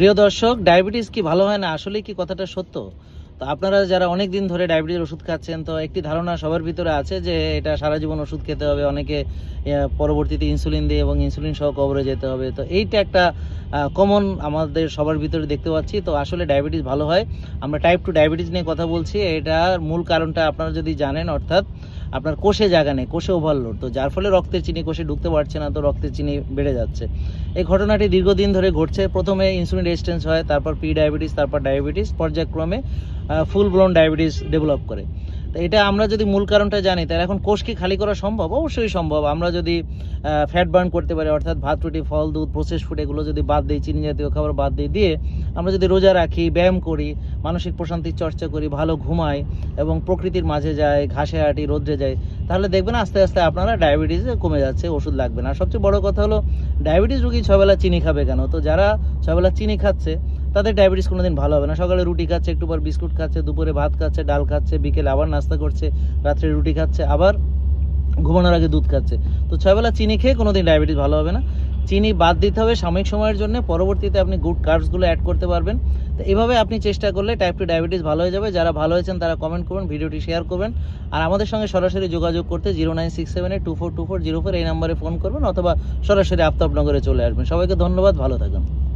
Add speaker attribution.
Speaker 1: প্রিয় দর্শক, ডায়াবেটিস কি ভালো হয় না? আসলে কি কথাটা সত্য? তো আপনারা যারা অনেক দিন ধরে ডায়াবেটিসের ওষুধ খাচ্ছেন, তো একটি ধারণা সবার ভিতরে আছে যে এটা সারা জীবন ওষুধ খেতে হবে, অনেকে পরবর্তীতে ইনসুলিন দিয়ে এবং ইনসুলিন সহ কবরে যেতে হবে। তো এইটা একটা কমন আমাদের সবার ভিতরে দেখতে পাচ্ছি। তো আসলে ডায়াবেটিস ভালো হয়। আমরা টাইপ টু ডায়াবেটিস নিয়ে কথা বলছি। এটার মূল কারণটা আপনারা যদি জানেন, অর্থাৎ আপনার কোষে জায়গা নেই, কোষে ওভারলোড তো যার ফলে রক্তের চিনি কোষে ঢুকতে পারছে না, তো রক্তের চিনি বেড়ে যাচ্ছে। এই ঘটনাটি দীর্ঘদিন ধরে ঘটছে। প্রথমে ইনসুলিন রেজিস্ট্যান্স হয়, তারপর প্রি ডায়াবেটিস তারপর ডায়াবেটিস পর্যায়ক্রমে ফুল ব্লন ডায়াবেটিস ডেভেলপ করে। তো এটা আমরা যদি মূল কারণটা জানি, তাহলে এখন কোষ কি খালি করা সম্ভব? অবশ্যই সম্ভব। আমরা যদি ফ্যাট বার্ন করতে পারি, অর্থাৎ ভাত, রুটি, ফল, দুধ প্রসেস ফুড এগুলো যদি বাদ দিই, চিনি জাতীয় খাবার বাদ দিই, দিয়ে আমরা যদি রোজা রাখি, ব্যায়াম করি, মানসিক প্রশান্তির চর্চা করি, ভালো ঘুমাই এবং প্রকৃতির মাঝে যাই, ঘাসে হাঁটি, রোদ্রে যাই, তাহলে দেখবেন আস্তে আস্তে আপনারা ডায়াবেটিস কমে যাচ্ছে, ওষুধ লাগবে না। সবচেয়ে বড় কথা হলো ডায়াবেটিস রুগী ছবেলা চিনি খাবে কেন? তো যারা ছবেলা চিনি খাচ্ছে তাদের ডায়াবেটিস কোনো দিন ভালো হবে না। সকালে রুটি খাচ্ছে, একটু পর বিস্কুট খাচ্ছে, দুপুরে ভাত খাচ্ছে, ডাল খাচ্ছে, বিকেলে আবার নাস্তা করছে, রাত্রে রুটি খাচ্ছে, আবার ঘুমানোর আগে দুধ খাচ্ছে। তো ছয়বেলা চিনি খেয়ে কোনোদিন ডায়াবেটিস ভালো হবে না। চিনি বাদ দিতে হবে সাময়িক সময়ের জন্য, পরবর্তীতে আপনি গুড কার্বসগুলো অ্যাড করতে পারবেন। তো এভাবে আপনি চেষ্টা করলে টাইপ টু ডায়াবেটিস ভালো হয়ে যাবে। যারা ভালো হয়েছেন তারা কমেন্ট করবেন ভিডিওটি শেয়ার করবেন। আর আমাদের সঙ্গে সরাসরি যোগাযোগ করতে zero nine six seven two four two four zero four এই নাম্বারে ফোন করবেন অথবা সরাসরি আফতাবনগরে চলে আসবেন। সবাইকে ধন্যবাদ, ভালো থাকুন।